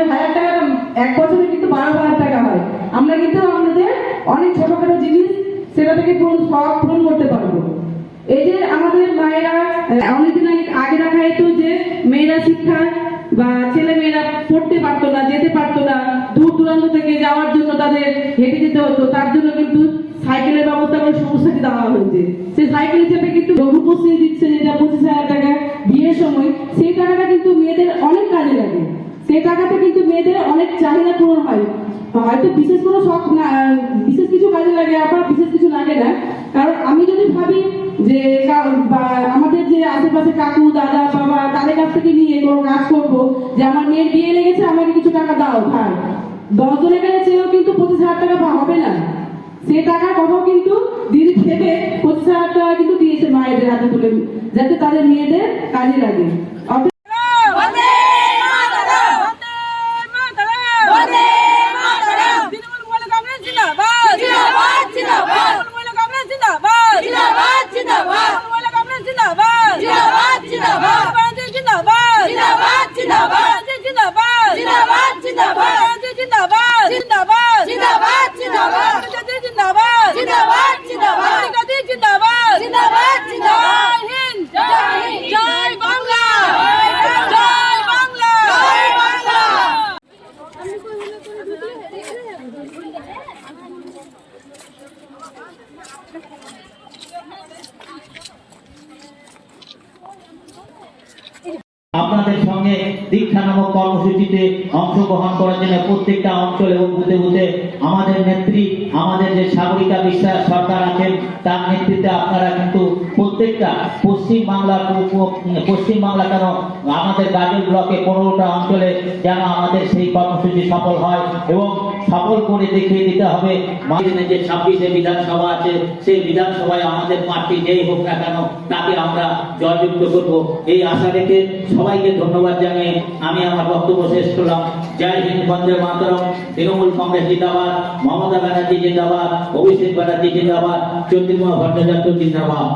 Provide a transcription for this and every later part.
আমাদের হাজার টাকা এক বছরে কিন্তু বারো হাজার টাকা হয়। আমরা কিন্তু আমাদের অনেক ছোটখাটো জিনিস সেটা থেকে পূরণ শখ পূরণ করতে পারব। এই যে আমাদের মায়েরা অনেকদিন আগে আগে রাখা হতো যে মেয়েরা শিক্ষা বা ছেলে মেয়েরা পড়তে পারতো না, যেতে পারতো না। দূর দূরান্ত থেকে যাওয়ার জন্য তাদের হেঁটে যেতে হতো। তার জন্য কিন্তু সাইকেলের ব্যবস্থা করে সমস্যাটি দেওয়া হয়েছে। সেই সাইকেল হিসেবে কিন্তু রূপশ্রী দিচ্ছে যেটা পঁচিশ হাজার টাকা। বিয়ের সময় সেই টাকাটা কিন্তু মেয়েদের অনেক কাজে লাগে সেই টাকাতে কিন্তু মেয়েদের অনেক চাহিদা পূরণ হয়। হয়তো বিশেষ কোনো শখ না, বিশেষ কিছু কাজে লাগে, আবার বিশেষ কিছু লাগে না। কারণ আমি যদি ভাবি যে আমাদের যে আশেপাশে কাকু, দাদা, বাবা, তাদের কাছ থেকে নিয়ে কোনো কাজ করব, যে আমার মেয়ের বিয়ে লেগেছে, আমাকে কিছু টাকা দাও ভাই দশ জনের কাছে চেয়েও কিন্তু পঁচিশ হাজার টাকা হবে না। সে টাকা কথাও কিন্তু দিদি ভেবে পঁচিশ হাজার টাকা কিন্তু দিয়েছে মায়েদের হাতে তুলে, যাতে তাদের মেয়েদের কাজে লাগে অতএব বন্দে মাতরম বন্দে মাতরম বন্দে মাতরম তৃণমূল মহিলা কংগ্রেস জিন্দাবাদ জিন্দাবাদ জিন্দাবাদ তৃণমূল মহিলা কংগ্রেস জিন্দাবাদ জিন্দাবাদ জিন্দাবাদ তৃণমূল মহিলা কংগ্রেস জিন্দাবাদ জিন্দাবাদ জিন্দাবাদ বাঞ্চে জিন্দাবাদ জিন্দাবাদ জিন্দাবাদ বাঞ্চে জিন্দাবাদ জিন্দাবাদ জিন্দাবাদ বাঞ্চে জিন্দাবাদ জিন্দাবাদ জিন্দাবাদ জিন্দাবাদ বাঞ্চে জিন্দাবাদ জিন্দাবাদ জিন্দাবাদ বাঞ্চে জিন্দাবাদ জিন্দাবাদ জিন্দাবাদ জয় হিন্দ জয় হিন্দ জয় বাংলা জয় বাংলা জয় বাংলা আপনাদের সঙ্গে দীক্ষা নামক কর্মসূচিতে অংশগ্রহণ করার জন্য প্রত্যেকটা অঞ্চল এবং বুথে আমাদের নেত্রী, আমাদের যে সাগরিকা বিশ্বাস সরকার আছেন, তার নেতৃত্বে আপনারা কিন্তু প্রত্যেকটা পশ্চিম বাংলা পশ্চিম বাংলা কেন আমাদের গাজল ব্লকে পনেরোটা অঞ্চলে যেন আমাদের সেই কর্মসূচি সফল হয় এবং সফল করে দেখিয়ে দিতে হবে। মাঝখানে যে ছাব্বিশে বিধানসভা আছে, সেই বিধানসভায় আমাদের প্রার্থী যেই হোক না কেন তাকে আমরা জয়যুক্ত করব। এই আশা রেখে সবাইকে ধন্যবাদ জানিয়ে আমি আমার বক্তব্য শেষ করলাম। জয় হিন্দ, বন্দে মাতরম। তৃণমূল কংগ্রেস জিন্দাবাদ, মমতা ব্যানার্জি জিন্দাবাদ, অভিষেক ব্যানার্জি জিন্দাবাদ জ্যোতির্ময় ভট্টাচার্য জিন্দাবাদ।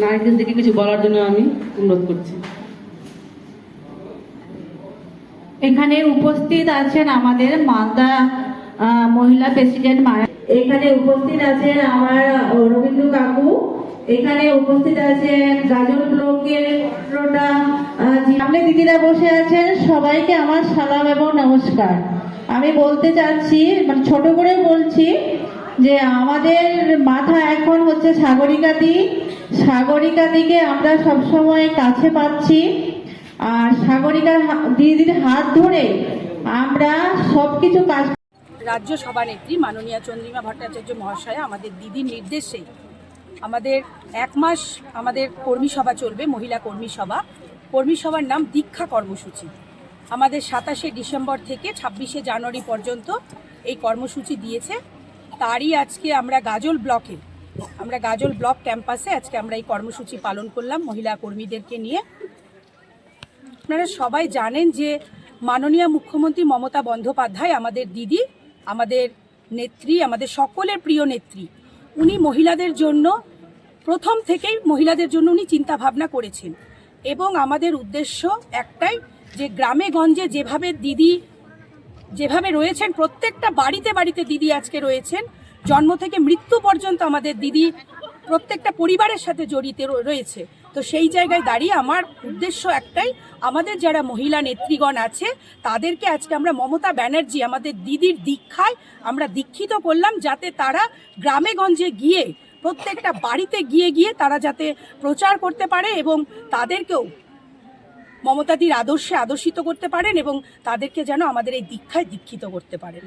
নারীদের দিকে কিছু বলার জন্য আমি অনুরোধ করছি। এখানে উপস্থিত আছেন আমাদের মালদা মহিলা প্রেসিডেন্ট মায়া এখানে উপস্থিত আছেন আমার রবীন্দ্র কাকু। এখানে উপস্থিত আছেন গাজল ব্লকের সামনে দিদিরা বসে আছেন সবাইকে আমার সালাম এবং নমস্কার। আমি বলতে চাচ্ছি মানে ছোট করে বলছি যে আমাদের মাথা এখন হচ্ছে সাগরিকা দি সাগরিকা দিকে আমরা সবসময় কাছে পাচ্ছি। আর সাগরিকার দিদির হাত ধরে আমরা সবকিছু কাজ রাজ্য সভানেত্রী মাননীয়া চন্দ্রিমা ভট্টাচার্য মহাশয়া আমাদের দিদির নির্দেশে আমাদের এক মাস আমাদের কর্মী সভা চলবে, মহিলা কর্মী সভা। কর্মী সভার নাম দীক্ষা কর্মসূচি। আমাদের সাতাশে ডিসেম্বর থেকে ছাব্বিশে জানুয়ারি পর্যন্ত এই কর্মসূচি দিয়েছে। তারই আজকে আমরা গাজল ব্লকে আমরা গাজল ব্লক ক্যাম্পাসে আজকে আমরা এই কর্মসূচি পালন করলাম মহিলা কর্মীদেরকে নিয়ে। আপনারা সবাই জানেন যে মাননীয় মুখ্যমন্ত্রী মমতা বন্দ্যোপাধ্যায় আমাদের দিদি, আমাদের নেত্রী, আমাদের সকলের প্রিয় নেত্রী। উনি মহিলাদের জন্য, প্রথম থেকেই মহিলাদের জন্য উনি চিন্তা ভাবনা করেছেন। এবং আমাদের উদ্দেশ্য একটাই যে গ্রামে গঞ্জে যেভাবে দিদি, যেভাবে রয়েছেন, প্রত্যেকটা বাড়িতে বাড়িতে দিদি আজকে রয়েছেন জন্ম থেকে মৃত্যু পর্যন্ত আমাদের দিদি প্রত্যেকটা পরিবারের সাথে জড়িত রয়েছে। তো সেই জায়গায় দাঁড়িয়ে আমার উদ্দেশ্য একটাই, আমাদের যারা মহিলা নেত্রীগণ আছে, তাদেরকে আজকে আমরা মমতা ব্যানার্জি, আমাদের দিদির দীক্ষায় আমরা দীক্ষিত করলাম যাতে তারা গ্রামে গঞ্জে গিয়ে, প্রত্যেকটা বাড়িতে গিয়ে গিয়ে তারা যাতে প্রচার করতে পারে এবং তাদেরকেও মমতাদির আদর্শে আদর্শিত করতে পারেন এবং তাদেরকে যেন আমাদের এই দীক্ষায় দীক্ষিত করতে পারেন।